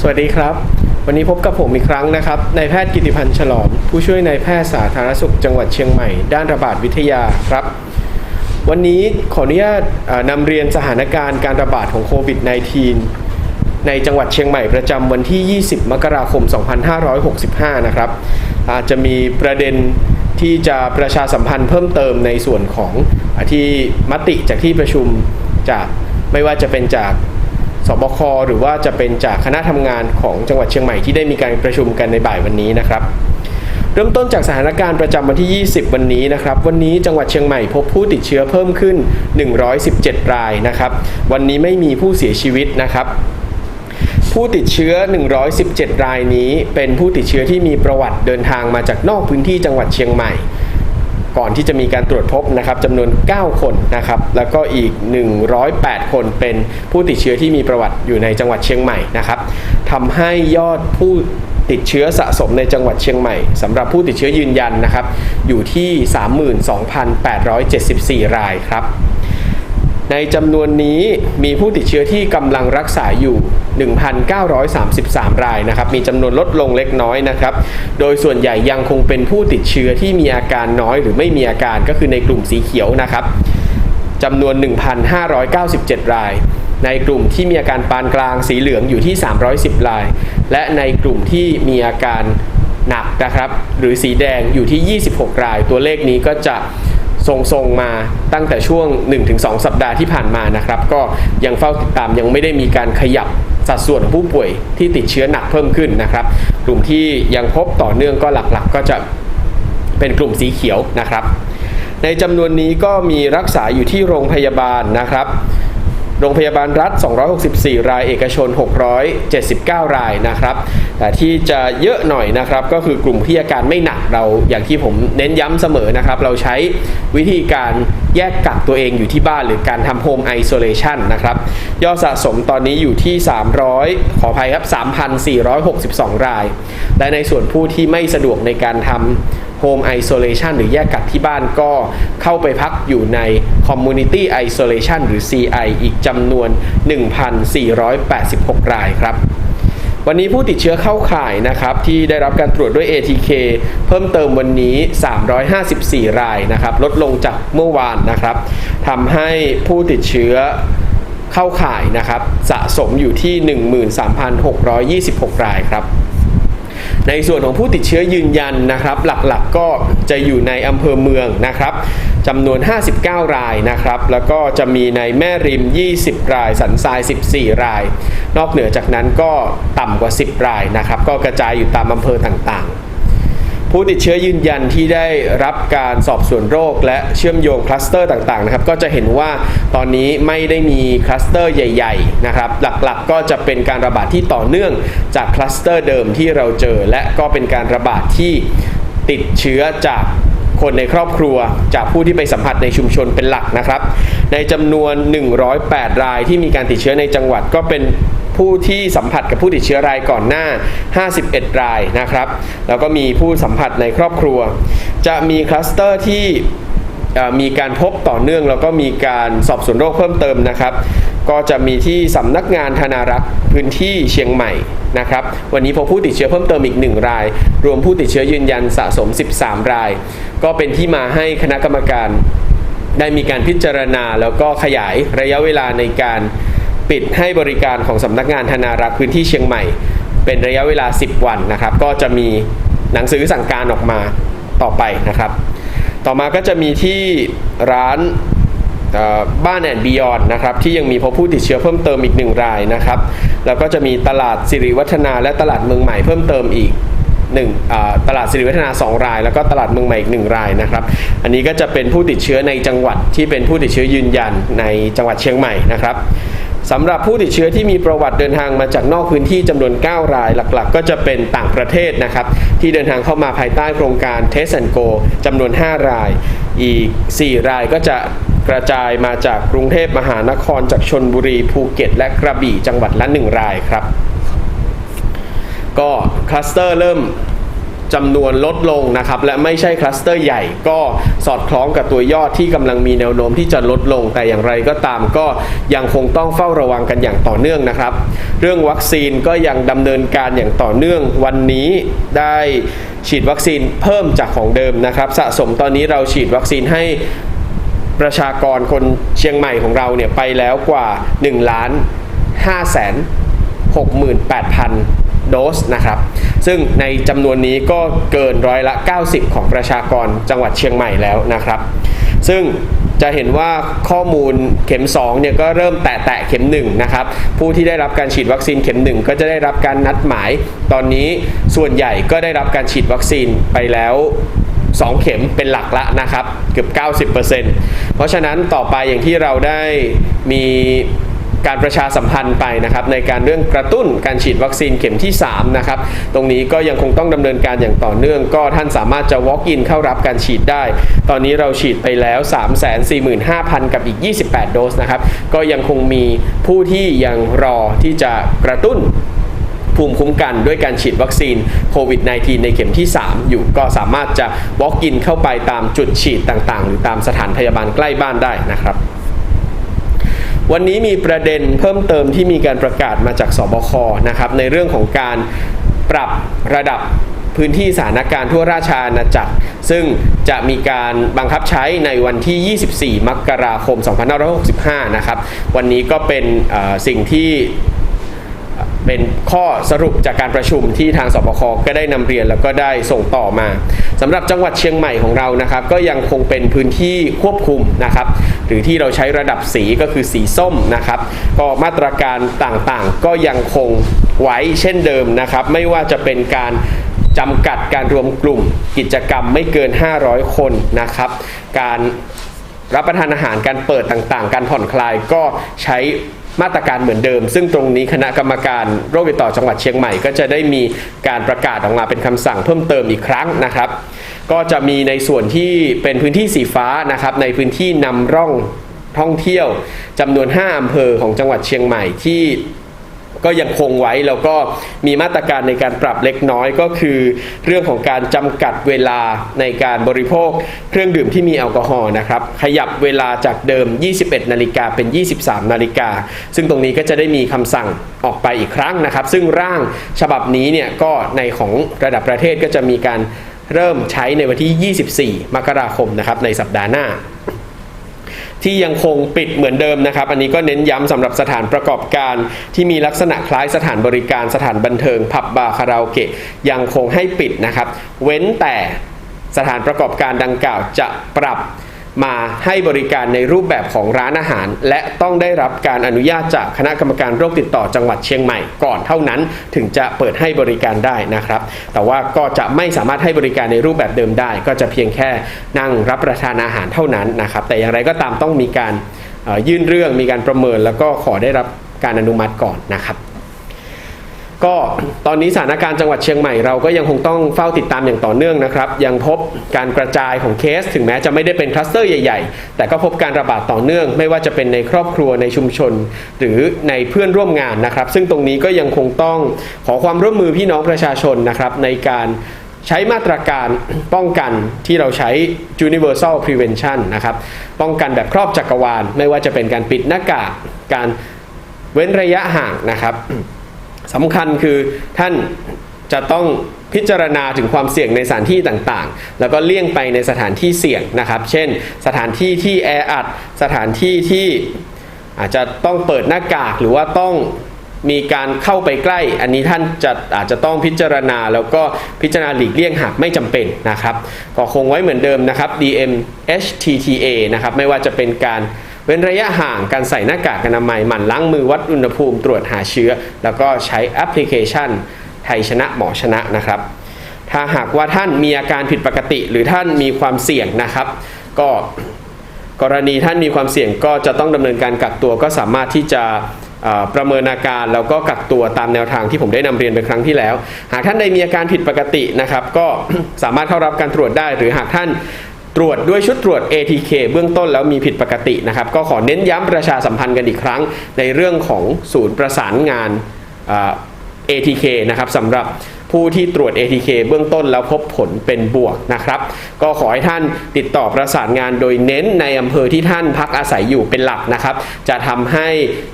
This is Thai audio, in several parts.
สวัสดีครับ วันนี้พบกับผมอีกครั้งนะครับนายแพทย์กิติพันธ์ฉลอม ผู้ช่วยนายแพทย์สาธารณสุขจังหวัดเชียงใหม่ ด้านระบาดวิทยาครับ วันนี้ขออนุญาตนำเรียนสถานการณ์การระบาดของโควิด -19 ในจังหวัดเชียงใหม่ประจำวันที่ 20 มกราคม 2565 นะครับ อาจจะมีประเด็นที่จะประชาสัมพันธ์เพิ่มเติมในส่วนของอที่มติจากที่ประชุมจากไม่ว่าจะเป็นจาก สบคหรือว่าจะเป็นจากคณะทำงานของจังหวัดเชียงใหม่ที่ได้มีการประชุมกันในบ่ายวันนี้นะครับ เริ่มต้นจากสถานการณ์ประจำวันที่ 20 วันนี้นะครับ วันนี้จังหวัดเชียงใหม่พบผู้ติดเชื้อเพิ่มขึ้น 117 รายนะครับ วันนี้ไม่มีผู้เสียชีวิตนะครับผู้ติดเชื้อ 117 รายนี้ เป็นผู้ติดเชื้อที่มีประวัติเดินทางมาจากนอกพื้นที่จังหวัดเชียงใหม่ ก่อนที่จะมีการตรวจพบนะครับจำนวน 9 คนนะครับแล้วก็อีก 108 คนเป็นผู้ติดเชื้อที่มีประวัติอยู่ในจังหวัดเชียงใหม่นะครับทำให้ยอดผู้ติดเชื้อสะสมในจังหวัดเชียงใหม่สำหรับผู้ติดเชื้อยืนยันนะครับอยู่ที่ 32,874 รายครับ ในจำนวนนี้มีผู้ติดเชื้อที่กำลังรักษาอยู่ 1,933 รายนะครับ มีจำนวนลดลงเล็กน้อยนะครับ โดยส่วนใหญ่ยังคงเป็นผู้ติดเชื้อที่มีอาการน้อยหรือไม่มีอาการก็คือในกลุ่มสีเขียวนะครับจำนวน 1,597 ราย ในกลุ่มที่มีอาการปานกลางสีเหลืองอยู่ที่ 310 ราย และในกลุ่มที่มีอาการหนักนะครับ หรือสีแดงอยู่ที่ 26 ราย ตัวเลขนี้ก็จะ ทรงๆมาตั้งแต่ช่วง 1-2 สัปดาห์ที่ผ่านมานะครับ ก็ยังเฝ้าติดตามยังไม่ได้มีการขยับสัดส่วนของผู้ป่วยที่ติดเชื้อหนักเพิ่มขึ้นนะครับ กลุ่มที่ยังพบต่อเนื่องก็หลักๆ ก็จะเป็นกลุ่มสีเขียวนะครับ ในจำนวนนี้ก็มีรักษาอยู่ที่โรงพยาบาลนะครับ โรงพยาบาลรัฐ 264 ราย เอกชน 679 รายนะครับ แต่ที่จะเยอะหน่อยนะครับ ก็คือกลุ่มที่อาการไม่หนักเราอย่างที่ผมเน้นย้ำเสมอนะครับ เราใช้วิธีการแยกกักตัวเองอยู่ที่บ้านหรือการทำโฮมไอโซเลชันนะครับ ยอดสะสมตอนนี้อยู่ที่ 300 ขออภัยครับ 3,462 ราย และในส่วนผู้ที่ไม่สะดวกในการทำ Home Isolation หรือแยกกักที่บ้านก็เข้าไปพักอยู่ใน Community Isolation หรือ CI อีกจำนวน 1,486 รายครับวันนี้ผู้ติดเชื้อเข้าข่ายนะครับที่ได้รับการตรวจด้วย ATK เพิ่มเติมวันนี้ 354 รายนะครับลดลงจากเมื่อวานนะครับทำให้ผู้ติดเชื้อเข้าข่ายนะครับสะสมอยู่ที่ 13,626 รายครับ ในส่วนของผู้ติดเชื้อยืนยันนะครับ หลักๆก็จะอยู่ในอำเภอเมืองนะครับจำนวน 59 รายนะครับ แล้วก็จะมีในแม่ริม 20 ราย สันทราย 14 ราย นอกเหนือจากนั้นก็ต่ำกว่า 10 รายนะครับ ก็กระจายอยู่ตามอำเภอต่างๆ ผู้ติดเชื้อยืนยันที่ได้รับการสอบสวนโรค และเชื่อมโยงคลัสเตอร์ต่างๆนะครับก็จะเห็นว่าตอนนี้ไม่ได้มีคลัสเตอร์ใหญ่ๆนะครับหลักๆก็จะเป็นการระบาดที่ต่อเนื่องจากคลัสเตอร์เดิมที่เราเจอ และก็เป็นการระบาดที่ติดเชื้อจากคนในครอบครัวจากผู้ที่ไปสัมผัสในชุมชนเป็นหลักนะครับ ในจำนวน 108 รายที่มีการติดเชื้อในจังหวัดก็เป็น ผู้ที่สัมผัสกับผู้ติดเชื้อรายก่อนหน้า 51 รายนะครับ แล้วก็มีผู้สัมผัสในครอบครัว จะมีคลัสเตอร์ที่มีการพบต่อเนื่อง แล้วก็มีการสอบสวนโรคเพิ่มเติมนะครับ ก็จะมีที่สำนักงานธนารักษ์พื้นที่เชียงใหม่นะครับ วันนี้พบผู้ติดเชื้อเพิ่มเติมอีก 1 ราย รวมผู้ติดเชื้อยืนยันสะสม 13 ราย ก็เป็นที่มาให้คณะกรรมการได้มีการพิจารณาแล้วก็ขยายระยะเวลาในการ ปิดให้บริการของสำนักงานธนารักษ์พื้นที่เชียงใหม่ เป็นระยะเวลา 10 วันนะครับ ก็จะมีหนังสือสั่งการออกมาต่อไปนะครับ ต่อมาก็จะมีที่ร้านบ้านแอนบิยอนนะครับที่ยังมีพบผู้ติดเชื้อเพิ่มเติมอีกหนึ่งรายนะครับ แล้วก็จะมีตลาดสิริวัฒนาและตลาดเมืองใหม่เพิ่มเติมอีกหนึ่งตลาดสิริวัฒนา 2 ราย แล้วก็ตลาดเมืองใหม่อีก 1 รายนะครับ อันนี้ก็จะเป็นผู้ติดเชื้อในจังหวัดที่เป็นผู้ติดเชื้อยืนยันในจังหวัดเชียงใหม่นะครับ สำหรับผู้ติดเชื้อที่มีประวัติเดินทางมาจากนอกพื้นที่จำนวน 9 รายหลักๆ ก็จะเป็นต่างประเทศนะครับ ที่เดินทางเข้ามาภายใต้โครงการ Test and Go จำนวน 5 ราย อีก 4 รายก็จะกระจายมาจากกรุงเทพมหานครจากชนบุรีภูเก็ต และกระบี่จังหวัดละ 1 รายครับ ก็คลัสเตอร์เริ่ม จำนวนลดลงนะครับและไม่ใช่คลัสเตอร์ใหญ่ก็สอดคล้องกับตัวยอดที่กำลังมีแนวโน้มที่จะลดลง แต่อย่างไรก็ตามก็ยังคงต้องเฝ้าระวังกันอย่างต่อเนื่องนะครับ เรื่องวัคซีนก็ยังดำเนินการอย่างต่อเนื่องวันนี้ได้ฉีดวัคซีนเพิ่มจากของเดิมนะครับ สะสมตอนนี้เราฉีดวัคซีนให้ประชากรคนเชียงใหม่ของเราเนี่ยไปแล้วกว่า1ล้าน5แสน68,000 โดสนะครับ ซึ่งในจำนวนนี้ก็เกินร้อยละ 90 ของประชากรจังหวัดเชียงใหม่แล้วนะครับ ซึ่งจะเห็นว่าข้อมูลเข็ม2เนี่ยก็เริ่มแตะแตะเข็ม1นะครับ ผู้ที่ได้รับการฉีดวัคซีนเข็ม 1 ก็จะได้รับการนัดหมาย ตอนนี้ส่วนใหญ่ก็ได้รับการฉีดวัคซีนไปแล้ว 2 เข็มเป็นหลักละนะครับ เกือบ 90%เพราะฉะนั้นต่อไปอย่างที่เราได้มี การประชาสัมพันธ์ไปนะครับในการเรื่องกระตุ้นการฉีดวัคซีนเข็มที่3นะครับตรงนี้ก็ยังคงต้องดำเนินการอย่างต่อเนื่อง ก็ท่านสามารถจะ walk in เข้ารับการฉีดได้ ตอนนี้เราฉีดไปแล้ว 345,000 กับอีก 28 โดสนะครับก็ยังคงมีผู้ที่ยังรอที่จะกระตุ้นภูมิคุ้มกันด้วยการฉีดวัคซีนโควิด -19 ในเข็มที่ 3 อยู่ก็สามารถจะ walk in เข้าไปตามจุดฉีดต่างๆ หรือตามสถานพยาบาลใกล้บ้านได้นะครับ วันนี้มีประเด็นเพิ่มเติมที่มีการประกาศมาจากสบคนะครับในเรื่องของการปรับระดับพื้นที่สถานการณ์ทั่วราชอาณาจักร ซึ่งจะมีการบังคับใช้ในวันที่ 24 มกราคม 2565 นะครับ วันนี้ก็เป็นสิ่งที่เป็นข้อสรุปจากการประชุมที่ทางสบคก็ได้นำเรียนแล้วก็ได้ส่งต่อมา สำหรับจังหวัดเชียงใหม่ของเรานะครับ ก็ยังคงเป็นพื้นที่ควบคุมนะครับหรือที่เราใช้ระดับสีก็คือสีส้มนะครับ ก็มาตรการต่างๆ ก็ยังคงไว้เช่นเดิมนะครับ ไม่ว่าจะเป็นการจำกัดการรวมกลุ่มกิจกรรมไม่เกิน 500 คนนะครับ การรับประทานอาหารการเปิดต่างๆ การผ่อนคลายก็ใช้ มาตรการเหมือนเดิม ซึ่งตรงนี้คณะกรรมการโรคติดต่อจังหวัดเชียงใหม่ ก็จะได้มีการประกาศออกมาเป็นคำสั่งเพิ่มเติมอีกครั้งนะครับ ก็จะมีในส่วนที่เป็นพื้นที่สีฟ้านะครับในพื้นที่นำร่องท่องเที่ยวจำนวน 5อำเภอของจังหวัดเชียงใหม่ที่ ก็ยังคงไว้แล้วก็มีมาตรการในการปรับเล็กน้อยก็คือเรื่องของการจำกัดเวลาในการบริโภคเครื่องดื่มที่มีแอลกอฮอล์นะครับขยับเวลาจากเดิม 21 นาฬิกาเป็น 23 นาฬิกา ซึ่งตรงนี้ก็จะได้มีคำสั่งออกไปอีกครั้งนะครับ ซึ่งร่างฉบับนี้เนี่ยก็ในของระดับประเทศก็จะมีการเริ่มใช้ในวันที่ 24 มกราคมนะครับในสัปดาห์หน้า ที่ยังคงปิดเหมือนเดิมนะครับ อันนี้ก็เน้นย้ำสำหรับสถานประกอบการ ที่มีลักษณะคล้ายสถานบริการสถานบันเทิง ผับบาร์คาราโอเกะยังคงให้ปิดนะครับ เว้นแต่สถานประกอบการดังกล่าวจะปรับ มาให้บริการในรูปแบบของร้านอาหาร และต้องได้รับการอนุญาตจากคณะกรรมการโรคติดต่อจังหวัดเชียงใหม่ก่อนเท่านั้น ถึงจะเปิดให้บริการได้นะครับ แต่ว่าก็จะไม่สามารถให้บริการในรูปแบบเดิมได้ ก็จะเพียงแค่นั่งรับประทานอาหารเท่านั้นนะครับ แต่อย่างไรก็ตามต้องมีการยื่นเรื่องมีการประเมินแล้วก็ขอได้รับการอนุมัติก่อนนะครับ ก็ตอนนี้สถานการณ์จังหวัดเชียงใหม่เราก็ยังคงต้องเฝ้าติดตามอย่างต่อเนื่องนะครับ ยังพบการกระจายของเคส ถึงแม้จะไม่ได้เป็นคลัสเตอร์ใหญ่ ๆ แต่ก็พบการระบาดต่อเนื่อง ไม่ว่าจะเป็นในครอบครัวในชุมชน หรือในเพื่อนร่วมงานนะครับ ซึ่งตรงนี้ก็ยังคงต้องขอความร่วมมือพี่น้องประชาชนนะครับในการใช้มาตรการป้องกันที่เราใช้ universal prevention นะครับป้องกันแบบครอบจักรวาล ไม่ว่าจะเป็นการปิดหน้ากากการเว้นระยะห่างนะครับ สำคัญคือท่านจะต้องพิจารณาถึงความเสี่ยงในสถานที่ต่างๆ แล้วก็เลี่ยงไปในสถานที่เสี่ยงนะครับ เช่น สถานที่ที่แออัด สถานที่ที่อาจจะต้องเปิดหน้ากากหรือว่าต้องมีการเข้าไปใกล้ อันนี้ท่านจะอาจจะต้องพิจารณา แล้วก็พิจารณาหลีกเลี่ยงหากไม่จำเป็นนะครับ ก็คงไว้เหมือนเดิมนะครับ DM HTTA นะครับ ไม่ว่าจะเป็นการ เว้นระยะห่างการใส่หน้ากากอนามัยหมั่นล้างมือวัดอุณหภูมิตรวจหาเชื้อ แล้วก็ใช้แอปพลิเคชัน ไทยชนะหมอชนะนะครับ ถ้าหากว่าท่านมีอาการผิดปกติ หรือท่านมีความเสี่ยงนะครับ ก็กรณีท่านมีความเสี่ยงก็จะต้องดำเนินการกักตัวก็สามารถที่จะประเมินอาการแล้วก็กักตัวตามแนวทางที่ผมได้นำเรียนไปครั้งที่แล้ว หากท่านใดมีอาการผิดปกตินะครับ ก็สามารถเข้ารับการตรวจได้ หรือหากท่าน ตรวจด้วยชุดตรวจ ATK เบื้องต้นแล้วมีผิดปกตินะครับ ก็ขอเน้นย้ำประชาสัมพันธ์กันอีกครั้ง ในเรื่องของศูนย์ประสานงาน ATK นะครับสำหรับผู้ที่ตรวจ ATK เบื้องต้นแล้วพบผลเป็นบวกนะครับ ก็ขอให้ท่านติดต่อประสานงานโดยเน้นในอำเภอที่ท่านพักอาศัยอยู่เป็นหลักนะครับ จะทำให้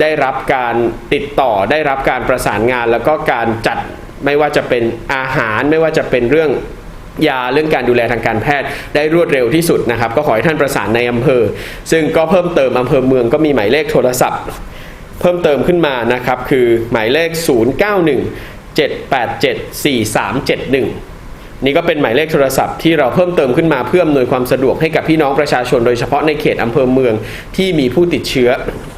ได้รับการติดต่อได้รับการประสานงานแล้วก็การจัดไม่ว่าจะเป็นอาหารไม่ว่าจะเป็นเรื่อง ยาเรื่องการดูแลทางการแพทย์ได้รวดเร็วที่สุดนะครับ ก็ขอให้ท่านประสานในอำเภอ ซึ่งก็เพิ่มเติมอำเภอเมืองก็มีหมายเลขโทรศัพท์ เพิ่มเติมขึ้นมานะครับ คือหมายเลข 0917874371 นี่ก็เป็นหมายเลขโทรศัพท์ที่เราเพิ่มเติมขึ้นมาเพื่ออำนวยความสะดวกให้กับพี่น้องประชาชน โดยเฉพาะในเขตอำเภอเมืองที่มีผู้ติดเชื้อ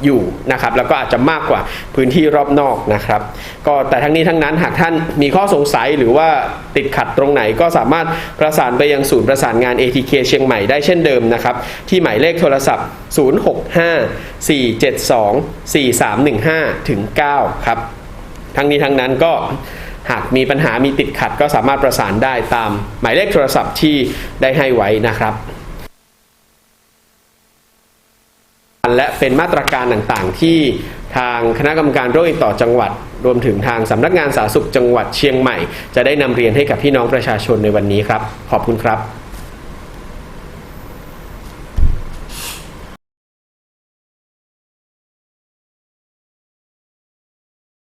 อยู่นะครับ แล้วก็อาจจะมากกว่าพื้นที่รอบนอกนะครับ ก็แต่ทั้งนี้ทั้งนั้นหากท่านมีข้อสงสัยหรือว่าติดขัดตรงไหนก็สามารถประสานไปยังศูนย์ประสานงาน ATK เชียงใหม่ได้เช่นเดิมนะครับ ที่หมายเลขโทรศัพท์ 065-472-4315ถึง9ครับทั้งนี้ทั้งนั้นก็ หากมีปัญหามีติดขัดก็สามารถประสานได้ตามหมายเลขโทรศัพท์ที่ได้ให้ไว้นะครับ และเป็นมาตรการต่างๆ ที่ทางคณะกรรมการโรคติดต่อจังหวัด รวมถึงทางสำนักงานสาธารณสุขจังหวัดเชียงใหม่ จะได้นำเรียนให้กับพี่น้องประชาชนในวันนี้ครับ ขอบคุณครับ